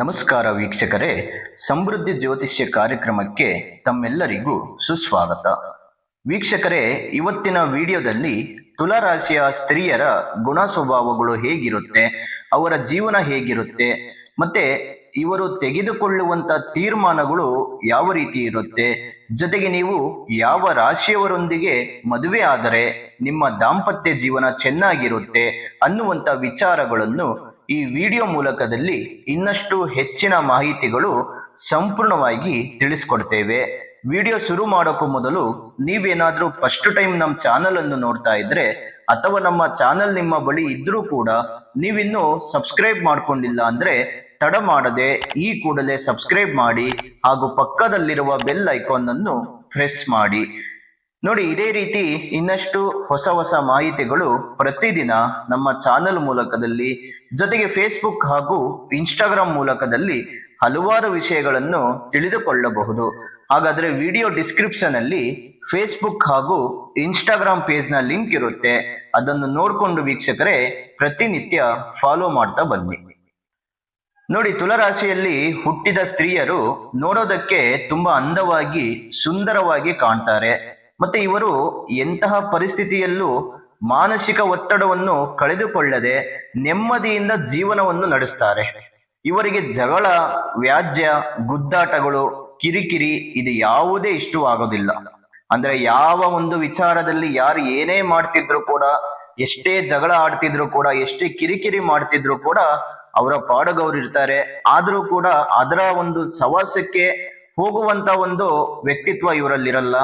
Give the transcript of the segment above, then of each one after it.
ನಮಸ್ಕಾರ ವೀಕ್ಷಕರೇ. ಸಮೃದ್ಧಿ ಜ್ಯೋತಿಷ್ಯ ಕಾರ್ಯಕ್ರಮಕ್ಕೆ ತಮ್ಮೆಲ್ಲರಿಗೂ ಸುಸ್ವಾಗತ. ವೀಕ್ಷಕರೇ, ಇವತ್ತಿನ ವಿಡಿಯೋದಲ್ಲಿ ತುಲಾರಾಶಿಯ ಸ್ತ್ರೀಯರ ಗುಣ ಸ್ವಭಾವಗಳು ಹೇಗಿರುತ್ತೆ, ಅವರ ಜೀವನ ಹೇಗಿರುತ್ತೆ, ಮತ್ತೆ ಇವರು ತೆಗೆದುಕೊಳ್ಳುವಂತ ತೀರ್ಮಾನಗಳು ಯಾವ ರೀತಿ ಇರುತ್ತೆ, ಜೊತೆಗೆ ನೀವು ಯಾವ ರಾಶಿಯವರೊಂದಿಗೆ ಮದುವೆ ಆದರೆ ನಿಮ್ಮ ದಾಂಪತ್ಯ ಜೀವನ ಚೆನ್ನಾಗಿರುತ್ತೆ ಅನ್ನುವಂತ ವಿಚಾರಗಳನ್ನು ಈ ವಿಡಿಯೋ ಮೂಲಕದಲ್ಲಿ ಇನ್ನಷ್ಟು ಹೆಚ್ಚಿನ ಮಾಹಿತಿಗಳು ಸಂಪೂರ್ಣವಾಗಿ ತಿಳಿಸ್ಕೊಡ್ತೇವೆ. ವಿಡಿಯೋ ಶುರು ಮಾಡೋಕ್ಕೂ ಮೊದಲು ನೀವೇನಾದರೂ ಫಸ್ಟ್ ಟೈಮ್ ನಮ್ಮ ಚಾನಲ್ ಅನ್ನು ನೋಡ್ತಾ ಇದ್ರೆ ಅಥವಾ ನಮ್ಮ ಚಾನಲ್ ನಿಮ್ಮ ಬಳಿ ಇದ್ರೂ ಕೂಡ ನೀವಿನ್ನೂ ಸಬ್ಸ್ಕ್ರೈಬ್ ಮಾಡ್ಕೊಂಡಿಲ್ಲ ಅಂದ್ರೆ ತಡ ಮಾಡದೆ ಈ ಕೂಡಲೇ ಸಬ್ಸ್ಕ್ರೈಬ್ ಮಾಡಿ ಹಾಗೂ ಪಕ್ಕದಲ್ಲಿರುವ ಬೆಲ್ ಐಕಾನ್ ಅನ್ನು ಪ್ರೆಸ್ ಮಾಡಿ. ನೋಡಿ, ಇದೇ ರೀತಿ ಇನ್ನಷ್ಟು ಹೊಸ ಹೊಸ ಮಾಹಿತಿಗಳು ಪ್ರತಿದಿನ ನಮ್ಮ ಚಾನೆಲ್ ಮೂಲಕದಲ್ಲಿ, ಜೊತೆಗೆ ಫೇಸ್ಬುಕ್ ಹಾಗೂ ಇನ್ಸ್ಟಾಗ್ರಾಮ್ ಮೂಲಕದಲ್ಲಿ ಹಲವಾರು ವಿಷಯಗಳನ್ನು ತಿಳಿದುಕೊಳ್ಳಬಹುದು. ಹಾಗಾದ್ರೆ ವಿಡಿಯೋ ಡಿಸ್ಕ್ರಿಪ್ಷನ್ ಅಲ್ಲಿ ಫೇಸ್ಬುಕ್ ಹಾಗೂ ಇನ್ಸ್ಟಾಗ್ರಾಮ್ ಪೇಜ್ನ ಲಿಂಕ್ ಇರುತ್ತೆ. ಅದನ್ನು ನೋಡಿಕೊಂಡು ವೀಕ್ಷಕರೇ, ಪ್ರತಿನಿತ್ಯ ಫಾಲೋ ಮಾಡ್ತಾ ಬನ್ನಿ. ನೋಡಿ, ತುಲರಾಶಿಯಲ್ಲಿ ಹುಟ್ಟಿದ ಸ್ತ್ರೀಯರು ನೋಡೋದಕ್ಕೆ ತುಂಬಾ ಅಂದವಾಗಿ, ಸುಂದರವಾಗಿ ಕಾಣ್ತಾರೆ. ಮತ್ತೆ ಇವರು ಎಂತಹ ಪರಿಸ್ಥಿತಿಯಲ್ಲೂ ಮಾನಸಿಕ ಒತ್ತಡವನ್ನು ಕಳೆದುಕೊಳ್ಳದೆ ನೆಮ್ಮದಿಯಿಂದ ಜೀವನವನ್ನು ನಡೆಸ್ತಾರೆ. ಇವರಿಗೆ ಜಗಳ, ವ್ಯಾಜ್ಯ, ಗುದ್ದಾಟಗಳು, ಕಿರಿಕಿರಿ ಇದು ಯಾವುದೇ ಇಷ್ಟವಾಗೋದಿಲ್ಲ ಅಂದ್ರೆ ಯಾವ ಒಂದು ವಿಚಾರದಲ್ಲಿ ಯಾರು ಏನೇ ಮಾಡ್ತಿದ್ರು ಕೂಡ, ಎಷ್ಟೇ ಜಗಳ ಆಡ್ತಿದ್ರು ಕೂಡ, ಎಷ್ಟೇ ಕಿರಿಕಿರಿ ಮಾಡ್ತಿದ್ರು ಕೂಡ ಅವರ ಪಾಡಗವ್ರು ಇರ್ತಾರೆ. ಆದ್ರೂ ಕೂಡ ಅದರ ಒಂದು ಸವಾಸಕ್ಕೆ ಹೋಗುವಂತ ಒಂದು ವ್ಯಕ್ತಿತ್ವ ಇವರಲ್ಲಿರಲ್ಲ.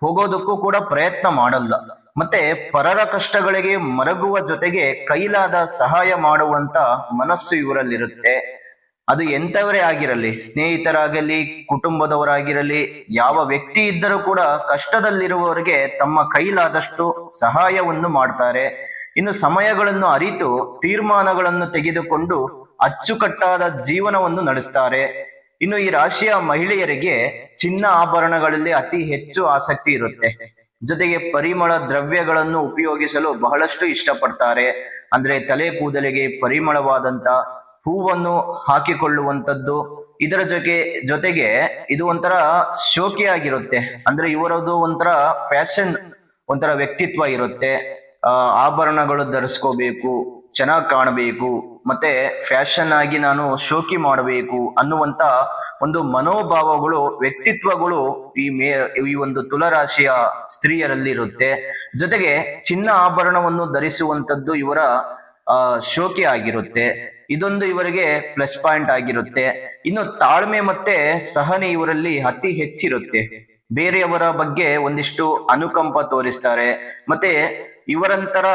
ಹೋಗೋದಕ್ಕೂ ಕೂಡ ಪ್ರಯತ್ನ ಮಾಡಲ್ಲ. ಮತ್ತೆ ಪರರ ಕಷ್ಟಗಳಿಗೆ ಮರಗುವ ಜೊತೆಗೆ ಕೈಲಾದ ಸಹಾಯ ಮಾಡುವಂತ ಮನಸ್ಸು ಇವರಲ್ಲಿರುತ್ತೆ. ಅದು ಎಂತವರೇ ಆಗಿರಲಿ, ಸ್ನೇಹಿತರಾಗಲಿ, ಕುಟುಂಬದವರಾಗಿರಲಿ, ಯಾವ ವ್ಯಕ್ತಿ ಇದ್ದರೂ ಕೂಡ ಕಷ್ಟದಲ್ಲಿರುವವರಿಗೆ ತಮ್ಮ ಕೈಲಾದಷ್ಟು ಸಹಾಯವನ್ನು ಮಾಡ್ತಾರೆ. ಇನ್ನು ಸಮಯಗಳನ್ನು ಅರಿತು ತೀರ್ಮಾನಗಳನ್ನು ತೆಗೆದುಕೊಂಡು ಅಚ್ಚುಕಟ್ಟಾದ ಜೀವನವನ್ನು ನಡೆಸ್ತಾರೆ. ಇನ್ನು ಈ ರಾಶಿಯ ಮಹಿಳೆಯರಿಗೆ ಚಿನ್ನ ಆಭರಣಗಳಲ್ಲಿ ಅತಿ ಹೆಚ್ಚು ಆಸಕ್ತಿ ಇರುತ್ತೆ. ಜೊತೆಗೆ ಪರಿಮಳ ದ್ರವ್ಯಗಳನ್ನು ಉಪಯೋಗಿಸಲು ಬಹಳಷ್ಟು ಇಷ್ಟಪಡ್ತಾರೆ. ಅಂದ್ರೆ ತಲೆ ಕೂದಲಿಗೆ ಪರಿಮಳವಾದಂತ ಹೂವನ್ನು ಹಾಕಿಕೊಳ್ಳುವಂತದ್ದು ಇದರ ಜೊತೆ ಜೊತೆಗೆ ಇದು ಒಂಥರ ಶೋಕಿಯಾಗಿರುತ್ತೆ. ಅಂದ್ರೆ ಇವರದು ಒಂಥರ ಫ್ಯಾಷನ್, ಒಂಥರ ವ್ಯಕ್ತಿತ್ವ ಇರುತ್ತೆ. ಆಭರಣಗಳು ಧರಿಸ್ಕೋಬೇಕು, ಚೆನ್ನಾಗಿ ಕಾಣಬೇಕು ಮತ್ತೆ ಫ್ಯಾಷನ್ ಆಗಿ ನಾನು ಶೋಕಿ ಮಾಡಬೇಕು ಅನ್ನುವಂತ ಒಂದು ಮನೋಭಾವಗಳು, ವ್ಯಕ್ತಿತ್ವಗಳು ಈ ಮೇ, ಈ ಒಂದು ತುಲರಾಶಿಯ ಸ್ತ್ರೀಯರಲ್ಲಿ ಇರುತ್ತೆ ಜೊತೆಗೆ ಚಿನ್ನ ಆಭರಣವನ್ನು ಧರಿಸುವಂತದ್ದು ಇವರ ಶೋಕಿ ಆಗಿರುತ್ತೆ. ಇದೊಂದು ಇವರಿಗೆ ಪ್ಲಸ್ ಪಾಯಿಂಟ್ ಆಗಿರುತ್ತೆ. ಇನ್ನು ತಾಳ್ಮೆ ಮತ್ತೆ ಸಹನೆ ಇವರಲ್ಲಿ ಅತಿ ಹೆಚ್ಚಿರುತ್ತೆ. ಬೇರೆಯವರ ಬಗ್ಗೆ ಒಂದಿಷ್ಟು ಅನುಕಂಪ ತೋರಿಸ್ತಾರೆ. ಮತ್ತೆ ಇವರಂತರ,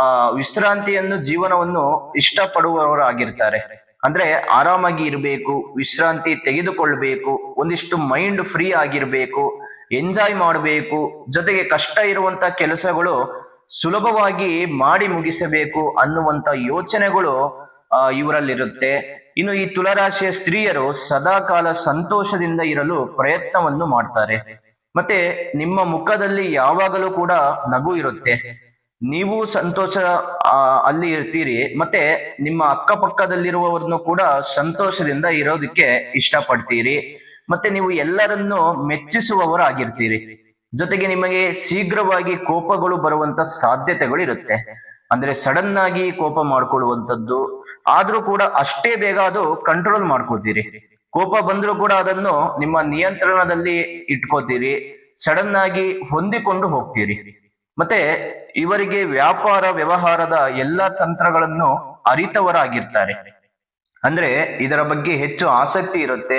ಆ, ವಿಶ್ರಾಂತಿಯನ್ನು ಜೀವನವನ್ನು ಇಷ್ಟಪಡುವವರಾಗಿರ್ತಾರೆ. ಅಂದ್ರೆ ಆರಾಮಾಗಿ ಇರಬೇಕು, ವಿಶ್ರಾಂತಿ ತೆಗೆದುಕೊಳ್ಬೇಕು, ಒಂದಿಷ್ಟು ಮೈಂಡ್ ಫ್ರೀ ಆಗಿರ್ಬೇಕು, ಎಂಜಾಯ್ ಮಾಡಬೇಕು, ಜೊತೆಗೆ ಕಷ್ಟ ಇರುವಂತ ಕೆಲಸಗಳು ಸುಲಭವಾಗಿ ಮಾಡಿ ಮುಗಿಸಬೇಕು ಅನ್ನುವಂತ ಯೋಚನೆಗಳು ಇವರಲ್ಲಿರುತ್ತೆ. ಇನ್ನು ಈ ತುಲರಾಶಿಯ ಸ್ತ್ರೀಯರು ಸದಾಕಾಲ ಸಂತೋಷದಿಂದ ಇರಲು ಪ್ರಯತ್ನವನ್ನು ಮಾಡ್ತಾರೆ. ಮತ್ತೆ ನಿಮ್ಮ ಮುಖದಲ್ಲಿ ಯಾವಾಗಲೂ ಕೂಡ ನಗು ಇರುತ್ತೆ. ನೀವು ಸಂತೋಷ ಅಲ್ಲಿ ಇರ್ತೀರಿ. ಮತ್ತೆ ನಿಮ್ಮ ಅಕ್ಕಪಕ್ಕದಲ್ಲಿರುವವರನ್ನು ಕೂಡ ಸಂತೋಷದಿಂದ ಇರೋದಕ್ಕೆ ಇಷ್ಟಪಡ್ತೀರಿ. ಮತ್ತೆ ನೀವು ಎಲ್ಲರನ್ನು ಮೆಚ್ಚಿಸುವವರಾಗಿರ್ತೀರಿ ಜೊತೆಗೆ ನಿಮಗೆ ಶೀಘ್ರವಾಗಿ ಕೋಪಗಳು ಬರುವಂತ ಸಾಧ್ಯತೆಗಳು ಇರುತ್ತೆ ಅಂದ್ರೆ ಸಡನ್ ಆಗಿ ಕೋಪ ಮಾಡ್ಕೊಳ್ಳುವಂಥದ್ದು. ಆದ್ರೂ ಕೂಡ ಅಷ್ಟೇ ಬೇಗ ಅದು ಕಂಟ್ರೋಲ್ ಮಾಡ್ಕೋತೀರಿ ಕೋಪ ಬಂದ್ರೂ ಕೂಡ ಅದನ್ನು ನಿಮ್ಮ ನಿಯಂತ್ರಣದಲ್ಲಿ ಇಟ್ಕೋತೀರಿ ಸಡನ್ ಆಗಿ ಹೊಂದಿಕೊಂಡು ಹೋಗ್ತೀರಿ. ಮತ್ತೆ ಇವರಿಗೆ ವ್ಯಾಪಾರ ವ್ಯವಹಾರದ ಎಲ್ಲ ತಂತ್ರಗಳನ್ನು ಅರಿತವರಾಗಿರ್ತಾರೆ. ಅಂದ್ರೆ ಇದರ ಬಗ್ಗೆ ಹೆಚ್ಚು ಆಸಕ್ತಿ ಇರುತ್ತೆ,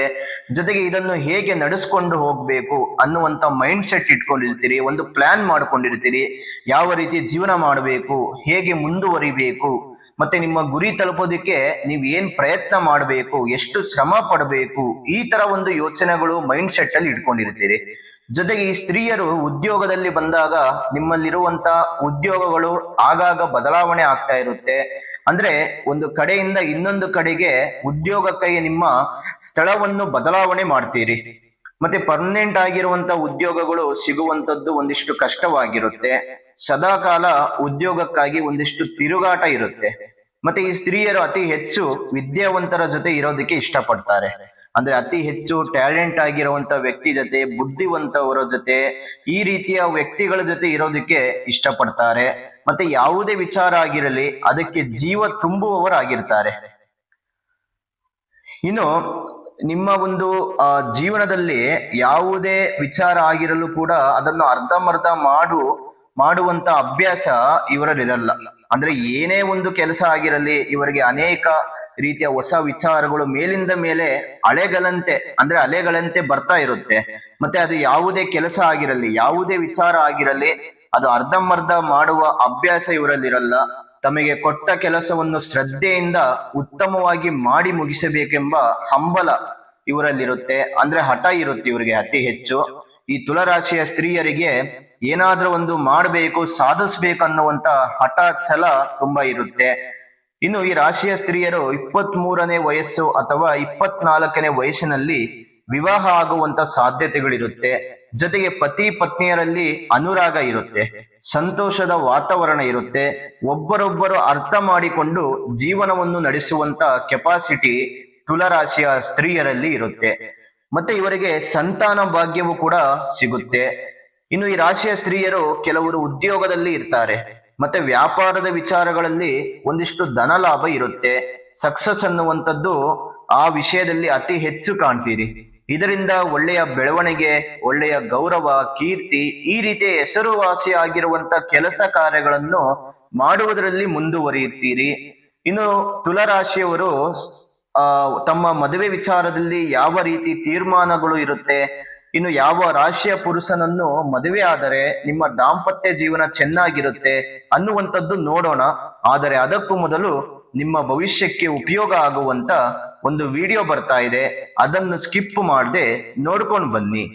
ಜೊತೆಗೆ ಇದನ್ನು ಹೇಗೆ ನಡೆಸ್ಕೊಂಡು ಹೋಗ್ಬೇಕು ಅನ್ನುವಂತ ಮೈಂಡ್ ಸೆಟ್ ಇಟ್ಕೊಂಡಿರ್ತೀರಿ, ಒಂದು ಪ್ಲಾನ್ ಮಾಡ್ಕೊಂಡಿರ್ತೀರಿ, ಯಾವ ರೀತಿ ಜೀವನ ಮಾಡಬೇಕು, ಹೇಗೆ ಮುಂದುವರಿಬೇಕು, ಮತ್ತೆ ನಿಮ್ಮ ಗುರಿ ತಲುಪೋದಕ್ಕೆ ನೀವು ಏನ್ ಪ್ರಯತ್ನ ಮಾಡಬೇಕು, ಎಷ್ಟು ಶ್ರಮ ಪಡಬೇಕು, ಈ ತರ ಒಂದು ಯೋಚನೆಗಳು ಮೈಂಡ್ ಸೆಟ್ ಅಲ್ಲಿ ಇಟ್ಕೊಂಡಿರ್ತೀರಿ. ಜೊತೆಗೆ ಈ ಸ್ತ್ರೀಯರು ಉದ್ಯೋಗದಲ್ಲಿ ಬಂದಾಗ ನಿಮ್ಮಲ್ಲಿರುವಂತ ಉದ್ಯೋಗಗಳು ಆಗಾಗ ಬದಲಾವಣೆ ಆಗ್ತಾ ಇರುತ್ತೆ. ಅಂದ್ರೆ ಒಂದು ಕಡೆಯಿಂದ ಇನ್ನೊಂದು ಕಡೆಗೆ ಉದ್ಯೋಗಕ್ಕಾಗಿ ನಿಮ್ಮ ಸ್ಥಳವನ್ನು ಬದಲಾವಣೆ ಮಾಡ್ತೀರಿ. ಮತ್ತೆ ಪರ್ಮನೆಂಟ್ ಆಗಿರುವಂತ ಉದ್ಯೋಗಗಳು ಸಿಗುವಂತದ್ದು ಒಂದಿಷ್ಟು ಕಷ್ಟವಾಗಿರುತ್ತೆ. ಸದಾಕಾಲ ಉದ್ಯೋಗಕ್ಕಾಗಿ ಒಂದಿಷ್ಟು ತಿರುಗಾಟ ಇರುತ್ತೆ. ಮತ್ತೆ ಈ ಸ್ತ್ರೀಯರು ಅತಿ ಹೆಚ್ಚು ವಿದ್ಯಾವಂತರ ಜೊತೆ ಇರೋದಕ್ಕೆ ಇಷ್ಟಪಡ್ತಾರೆ. ಅಂದ್ರೆ ಅತಿ ಹೆಚ್ಚು ಟ್ಯಾಲೆಂಟ್ ಆಗಿರುವಂತ ವ್ಯಕ್ತಿ ಜೊತೆ, ಬುದ್ಧಿವಂತವರ ಜೊತೆ ಈ ರೀತಿಯ ವ್ಯಕ್ತಿಗಳ ಜೊತೆ ಇರೋದಕ್ಕೆ ಇಷ್ಟಪಡ್ತಾರೆ. ಮತ್ತೆ ಯಾವುದೇ ವಿಚಾರ ಆಗಿರಲಿ, ಅದಕ್ಕೆ ಜೀವ ತುಂಬುವವರಾಗಿರ್ತಾರೆ. ಇನ್ನು ನಿಮ್ಮ ಒಂದು ಜೀವನದಲ್ಲಿ ಯಾವುದೇ ವಿಚಾರ ಆಗಿರಲು ಕೂಡ ಅದನ್ನು ಅರ್ಧಂಬರ್ಧ ಮಾಡು, ಮಾಡುವಂತ ಅಭ್ಯಾಸ ಇವರಲ್ಲಿರಲ್ಲ. ಅಂದ್ರೆ ಏನೇ ಒಂದು ಕೆಲಸ ಆಗಿರಲಿ, ಇವರಿಗೆ ಅನೇಕ ರೀತಿಯ ಹೊಸ ವಿಚಾರಗಳು ಮೇಲಿಂದ ಮೇಲೆ ಅಲೆಗಳಂತೆ, ಅಂದ್ರೆ ಅಲೆಗಳಂತೆ ಬರ್ತಾ ಇರುತ್ತೆ. ಮತ್ತೆ ಅದು ಯಾವುದೇ ಕೆಲಸ ಆಗಿರಲಿ, ಯಾವುದೇ ವಿಚಾರ ಆಗಿರಲಿ, ಅದು ಅರ್ಧಂಬರ್ಧ ಮಾಡುವ ಅಭ್ಯಾಸ ಇವರಲ್ಲಿರಲ್ಲ. ತಮಗೆ ಕೊಟ್ಟ ಕೆಲಸವನ್ನು ಶ್ರದ್ಧೆಯಿಂದ ಉತ್ತಮವಾಗಿ ಮಾಡಿ ಮುಗಿಸಬೇಕೆಂಬ ಹಂಬಲ ಇವರಲ್ಲಿರುತ್ತೆ. ಅಂದ್ರೆ ಹಠ ಇರುತ್ತೆ ಇವರಿಗೆ ಅತಿ ಹೆಚ್ಚು. ಈ ತುಲರಾಶಿಯ ಸ್ತ್ರೀಯರಿಗೆ ಏನಾದ್ರೂ ಒಂದು ಮಾಡಬೇಕು, ಸಾಧಿಸ್ಬೇಕು ಅನ್ನುವಂತ ಹಠ ಛಲ ತುಂಬಾ ಇರುತ್ತೆ. ಇನ್ನು ಈ ರಾಶಿಯ ಸ್ತ್ರೀಯರು ಇಪ್ಪತ್ತ್ ಮೂರನೇ ವಯಸ್ಸು ಅಥವಾ ಇಪ್ಪತ್ನಾಲ್ಕನೇ ವಯಸ್ಸಿನಲ್ಲಿ ವಿವಾಹ ಆಗುವಂತ ಸಾಧ್ಯತೆಗಳಿರುತ್ತೆ. ಜೊತೆಗೆ ಪತಿ ಪತ್ನಿಯರಲ್ಲಿ ಅನುರಾಗ ಇರುತ್ತೆ. ಸಂತೋಷದ ವಾತಾವರಣ ಇರುತ್ತೆ. ಒಬ್ಬರೊಬ್ಬರು ಅರ್ಥ ಮಾಡಿಕೊಂಡು ಜೀವನವನ್ನು ನಡೆಸುವಂತ ಕೆಪಾಸಿಟಿ ತುಲರಾಶಿಯ ಸ್ತ್ರೀಯರಲ್ಲಿ ಇರುತ್ತೆ. ಮತ್ತೆ ಇವರಿಗೆ ಸಂತಾನ ಭಾಗ್ಯವು ಕೂಡ ಸಿಗುತ್ತೆ. ಇನ್ನು ಈ ರಾಶಿಯ ಸ್ತ್ರೀಯರು ಕೆಲವರು ಉದ್ಯೋಗದಲ್ಲಿ ಇರ್ತಾರೆ. ಮತ್ತೆ ವ್ಯಾಪಾರದ ವಿಚಾರಗಳಲ್ಲಿ ಒಂದಿಷ್ಟು ಧನ ಲಾಭ ಇರುತ್ತೆ. ಸಕ್ಸಸ್ ಅನ್ನುವಂಥದ್ದು ಆ ವಿಷಯದಲ್ಲಿ ಅತಿ ಹೆಚ್ಚು ಕಾಣ್ತೀರಿ. ಇದರಿಂದ ಒಳ್ಳೆಯ ಬೆಳವಣಿಗೆ, ಒಳ್ಳೆಯ ಗೌರವ, ಕೀರ್ತಿ, ಈ ರೀತಿಯ ಹೆಸರುವಾಸಿ ಆಗಿರುವಂತ ಕೆಲಸ ಕಾರ್ಯಗಳನ್ನು ಮಾಡುವುದರಲ್ಲಿ ಮುಂದುವರಿಯುತ್ತೀರಿ. ಇನ್ನು ತುಲರಾಶಿಯವರು, ಆ, ತಮ್ಮ ಮದುವೆ ವಿಚಾರದಲ್ಲಿ ಯಾವ ರೀತಿ ತೀರ್ಮಾನಗಳು ಇರುತ್ತೆ ಇನ್ನು ಯಾವ ರಾಶಿಯ ಪುರುಷನನ್ನು ಮದುವೆ ಆದರೆ ನಿಮ್ಮ ದಾಂಪತ್ಯ ಜೀವನ ಚೆನ್ನಾಗಿರುತ್ತೆ ಅನ್ನುವಂಥದ್ದು ನೋಡೋಣ. ಆದರೆ ಅದಕ್ಕೂ ಮೊದಲು ನಿಮ್ಮ ಭವಿಷ್ಯಕ್ಕೆ ಉಪಯೋಗ ಆಗುವಂತ ಒಂದು ವಿಡಿಯೋ ಬರ್ತಾ ಇದೆ. ಅದನ್ನು ಸ್ಕಿಪ್ ಮಾಡದೆ ನೋಡ್ಕೊಂಡು ಬನ್ನಿ.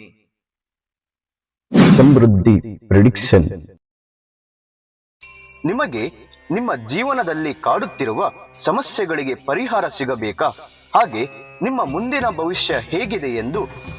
ಸಮೃದ್ಧಿ ಪ್ರಿಡಿಕ್ಷನ್. ನಿಮಗೆ ನಿಮ್ಮ ಜೀವನದಲ್ಲಿ ಕಾಡುತ್ತಿರುವ ಸಮಸ್ಯೆಗಳಿಗೆ ಪರಿಹಾರ ಸಿಗಬೇಕಾ? ಹಾಗೆ ನಿಮ್ಮ ಮುಂದಿನ ಭವಿಷ್ಯ ಹೇಗಿದೆ ಎಂದು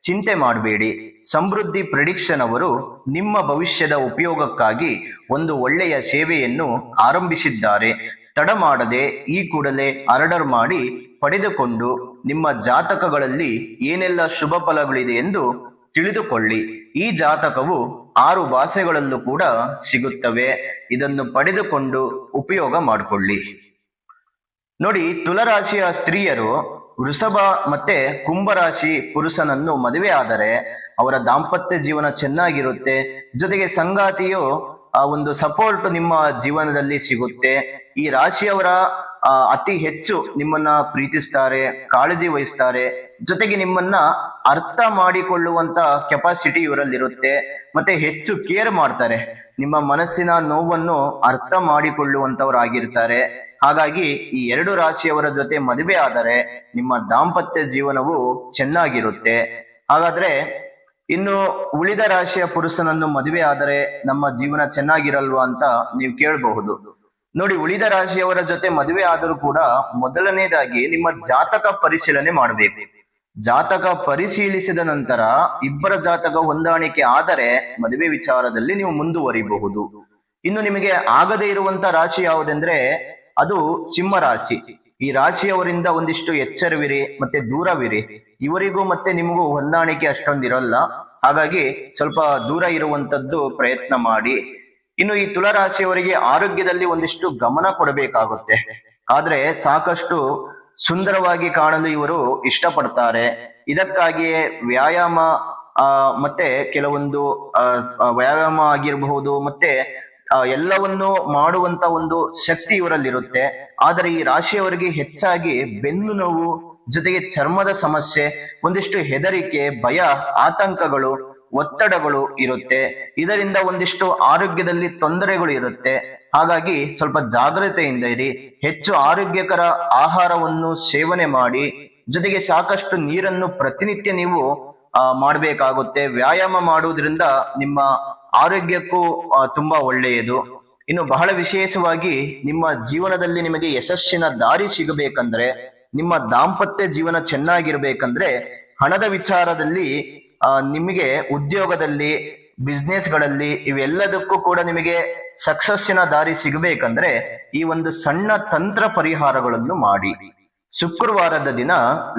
ಚಿಂತೆ ಮಾಡಬೇಡಿ. ಸಮೃದ್ಧಿ ಪ್ರಿಡಿಕ್ಷನ್ ಅವರು ನಿಮ್ಮ ಭವಿಷ್ಯದ ಉಪಯೋಗಕ್ಕಾಗಿ ಒಂದು ಒಳ್ಳೆಯ ಸೇವೆಯನ್ನು ಆರಂಭಿಸಿದ್ದಾರೆ. ತಡ ಮಾಡದೆ ಈ ಕೂಡಲೇ ಆರ್ಡರ್ ಮಾಡಿ ಪಡೆದುಕೊಂಡು ನಿಮ್ಮ ಜಾತಕಗಳಲ್ಲಿ ಏನೆಲ್ಲ ಶುಭ ಫಲಗಳಿದೆ ಎಂದು ತಿಳಿದುಕೊಳ್ಳಿ. ಈ ಜಾತಕವು ಆರು ಭಾಷೆಗಳಲ್ಲೂ ಕೂಡ ಸಿಗುತ್ತವೆ. ಇದನ್ನು ಪಡೆದುಕೊಂಡು ಉಪಯೋಗ ಮಾಡಿಕೊಳ್ಳಿ. ನೋಡಿ, ತುಲರಾಶಿಯ ಸ್ತ್ರೀಯರು ವೃಷಭ ಮತ್ತೆ ಕುಂಭರಾಶಿ ಪುರುಷನನ್ನು ಮದುವೆ ಆದರೆ ಅವರ ದಾಂಪತ್ಯ ಜೀವನ ಚೆನ್ನಾಗಿರುತ್ತೆ. ಜೊತೆಗೆ ಸಂಗಾತಿಯು, ಆ, ಒಂದು ಸಪೋರ್ಟ್ ನಿಮ್ಮ ಜೀವನದಲ್ಲಿ ಸಿಗುತ್ತೆ. ಈ ರಾಶಿಯವರ ಅತಿ ಹೆಚ್ಚು ನಿಮ್ಮನ್ನ ಪ್ರೀತಿಸ್ತಾರೆ, ಕಾಳಜಿ ವಹಿಸ್ತಾರೆ. ಜೊತೆಗೆ ನಿಮ್ಮನ್ನ ಅರ್ಥ ಮಾಡಿಕೊಳ್ಳುವಂತ ಕೆಪಾಸಿಟಿ ಇವರಲ್ಲಿರುತ್ತೆ. ಮತ್ತೆ ಹೆಚ್ಚು ಕೇರ್ ಮಾಡ್ತಾರೆ. ನಿಮ್ಮ ಮನಸ್ಸಿನ ನೋವನ್ನು ಅರ್ಥ ಮಾಡಿಕೊಳ್ಳುವಂತವರಾಗಿರ್ತಾರೆ. ಹಾಗಾಗಿ ಈ ಎರಡು ರಾಶಿಯವರ ಜೊತೆ ಮದುವೆ ಆದರೆ ನಿಮ್ಮ ದಾಂಪತ್ಯ ಜೀವನವು ಚೆನ್ನಾಗಿರುತ್ತೆ. ಹಾಗಾದ್ರೆ ಇನ್ನು ಉಳಿದ ರಾಶಿಯ ಪುರುಷನನ್ನು ಮದುವೆ ಆದರೆ ನಮ್ಮ ಜೀವನ ಚೆನ್ನಾಗಿರಲ್ವಾ ಅಂತ ನೀವು ಕೇಳಬಹುದು. ನೋಡಿ, ಉಳಿದ ರಾಶಿಯವರ ಜೊತೆ ಮದುವೆ ಆದರೂ ಕೂಡ ಮೊದಲನೇದಾಗಿ ನಿಮ್ಮ ಜಾತಕ ಪರಿಶೀಲನೆ ಮಾಡಬೇಕು. ಜಾತಕ ಪರಿಶೀಲಿಸಿದ ನಂತರ ಇಬ್ಬರ ಜಾತಕ ಹೊಂದಾಣಿಕೆ ಆದರೆ ಮದುವೆ ವಿಚಾರದಲ್ಲಿ ನೀವು ಮುಂದುವರಿಬಹುದು. ಇನ್ನು ನಿಮಗೆ ಆಗದೇ ಇರುವಂತ ರಾಶಿ ಯಾವುದೆಂದ್ರೆ ಅದು ಸಿಂಹ ರಾಶಿ ಈ ರಾಶಿಯವರಿಂದ ಒಂದಿಷ್ಟು ಎಚ್ಚರವಿರಿ ಮತ್ತೆ ದೂರವಿರಿ. ಇವರಿಗೂ ಮತ್ತೆ ನಿಮಗೂ ಹೊಂದಾಣಿಕೆ ಅಷ್ಟೊಂದಿರಲ್ಲ. ಹಾಗಾಗಿ ಸ್ವಲ್ಪ ದೂರ ಇರುವಂತದ್ದು ಪ್ರಯತ್ನ ಮಾಡಿ. ಇನ್ನು ಈ ತುಲಾರಾಶಿಯವರಿಗೆ ಆರೋಗ್ಯದಲ್ಲಿ ಒಂದಿಷ್ಟು ಗಮನ ಕೊಡಬೇಕಾಗುತ್ತೆ. ಆದ್ರೆ ಸಾಕಷ್ಟು ಸುಂದರವಾಗಿ ಕಾಣಲು ಇವರು ಇಷ್ಟಪಡ್ತಾರೆ. ಇದಕ್ಕಾಗಿಯೇ ವ್ಯಾಯಾಮ, ಆ, ಮತ್ತೆ ಕೆಲವೊಂದು ವ್ಯಾಯಾಮ ಆಗಿರಬಹುದು, ಮತ್ತೆ ಎಲ್ಲವನ್ನು ಮಾಡುವಂತ ಒಂದು ಶಕ್ತಿ ಇವರಲ್ಲಿರುತ್ತೆ. ಆದರೆ ಈ ರಾಶಿಯವರಿಗೆ ಹೆಚ್ಚಾಗಿ ಬೆನ್ನು ನೋವು, ಜೊತೆಗೆ ಚರ್ಮದ ಸಮಸ್ಯೆ, ಒಂದಿಷ್ಟು ಹೆದರಿಕೆ, ಭಯ, ಆತಂಕಗಳು, ಒತ್ತಡಗಳು ಇರುತ್ತೆ. ಇದರಿಂದ ಒಂದಿಷ್ಟು ಆರೋಗ್ಯದಲ್ಲಿ ತೊಂದರೆಗಳು ಇರುತ್ತೆ. ಹಾಗಾಗಿ ಸ್ವಲ್ಪ ಜಾಗ್ರತೆಯಿಂದ ಇರಿ. ಹೆಚ್ಚು ಆರೋಗ್ಯಕರ ಆಹಾರವನ್ನು ಸೇವನೆ ಮಾಡಿ. ಜೊತೆಗೆ ಸಾಕಷ್ಟು ನೀರನ್ನು ಪ್ರತಿನಿತ್ಯ ನೀವು ಮಾಡಬೇಕಾಗುತ್ತೆ. ವ್ಯಾಯಾಮ ಮಾಡುವುದರಿಂದ ನಿಮ್ಮ ಆರೋಗ್ಯಕ್ಕೂ ತುಂಬಾ ಒಳ್ಳೆಯದು. ಇನ್ನು ಬಹಳ ವಿಶೇಷವಾಗಿ ನಿಮ್ಮ ಜೀವನದಲ್ಲಿ ನಿಮಗೆ ಯಶಸ್ಸಿನ ದಾರಿ ಸಿಗಬೇಕಂದ್ರೆ, ನಿಮ್ಮ ದಾಂಪತ್ಯ ಜೀವನ ಚೆನ್ನಾಗಿರ್ಬೇಕಂದ್ರೆ, ಹಣದ ವಿಚಾರದಲ್ಲಿ ನಿಮಗೆ ಉದ್ಯೋಗದಲ್ಲಿ ಬಿಸ್ನೆಸ್ಗಳಲ್ಲಿ ಇವೆಲ್ಲದಕ್ಕೂ ಕೂಡ ನಿಮಗೆ ಸಕ್ಸಸ್ಸಿನ ದಾರಿ ಸಿಗಬೇಕಂದ್ರೆ, ಈ ಒಂದು ಸಣ್ಣ ತಂತ್ರ ಪರಿಹಾರಗಳನ್ನು ಮಾಡಿ. ಶುಕ್ರವಾರದ ದಿನ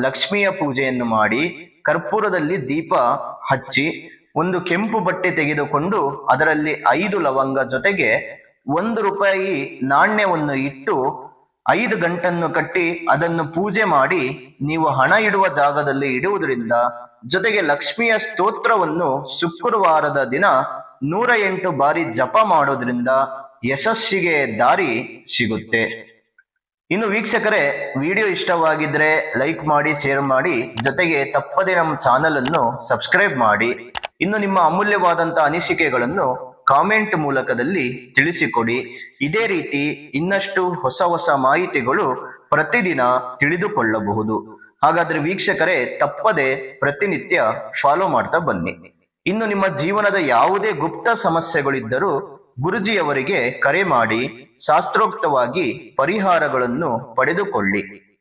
ಲಕ್ಷ್ಮಿಯ ಪೂಜೆಯನ್ನು ಮಾಡಿ, ಕರ್ಪೂರದಲ್ಲಿ ದೀಪ ಹಚ್ಚಿ ಒಂದು ಕೆಂಪು ಬಟ್ಟೆ ತೆಗೆದುಕೊಂಡು ಅದರಲ್ಲಿ ಐದು ಲವಂಗ ಜೊತೆಗೆ ಒಂದು ರೂಪಾಯಿ ನಾಣ್ಯವನ್ನು ಇಟ್ಟು ಐದು ಗಂಟನ್ನು ಕಟ್ಟಿ ಅದನ್ನು ಪೂಜೆ ಮಾಡಿ ನೀವು ಹಣ ಇಡುವ ಜಾಗದಲ್ಲಿ ಇಡುವುದರಿಂದ ಜೊತೆಗೆ ಲಕ್ಷ್ಮಿಯ ಸ್ತೋತ್ರವನ್ನು ಶುಕ್ರವಾರದ ದಿನ ನೂರ ಎಂಟು ಬಾರಿ ಜಪ ಮಾಡೋದ್ರಿಂದ ಯಶಸ್ಸಿಗೆ ದಾರಿ ಸಿಗುತ್ತೆ. ಇನ್ನು ವೀಕ್ಷಕರೇ ವಿಡಿಯೋ ಇಷ್ಟವಾಗಿದ್ರೆ ಲೈಕ್ ಮಾಡಿ ಶೇರ್ ಮಾಡಿ, ಜೊತೆಗೆ ತಪ್ಪದೆ ನಮ್ಮ ಚಾನಲ್ ಅನ್ನು ಸಬ್ಸ್ಕ್ರೈಬ್ ಮಾಡಿ. ಇನ್ನು ನಿಮ್ಮ ಅಮೂಲ್ಯವಾದಂತ ಅನಿಸಿಕೆಗಳನ್ನು ಕಾಮೆಂಟ್ ಮೂಲಕದಲ್ಲಿ ತಿಳಿಸಿಕೊಡಿ. ಇದೇ ರೀತಿ ಇನ್ನಷ್ಟು ಹೊಸ ಹೊಸ ಮಾಹಿತಿಗಳು ಪ್ರತಿದಿನ ತಿಳಿದುಕೊಳ್ಳಬಹುದು. ಹಾಗಾದ್ರೆ ವೀಕ್ಷಕರೇ, ತಪ್ಪದೆ ಪ್ರತಿನಿತ್ಯ ಫಾಲೋ ಮಾಡ್ತಾ ಬನ್ನಿ. ಇನ್ನು ನಿಮ್ಮ ಜೀವನದ ಯಾವುದೇ ಗುಪ್ತ ಸಮಸ್ಯೆಗಳಿದ್ದರೂ ಗುರುಜಿಯವರಿಗೆ ಕರೆ ಮಾಡಿ ಶಾಸ್ತ್ರೋಕ್ತವಾಗಿ ಪರಿಹಾರಗಳನ್ನು ಪಡೆದುಕೊಳ್ಳಿ.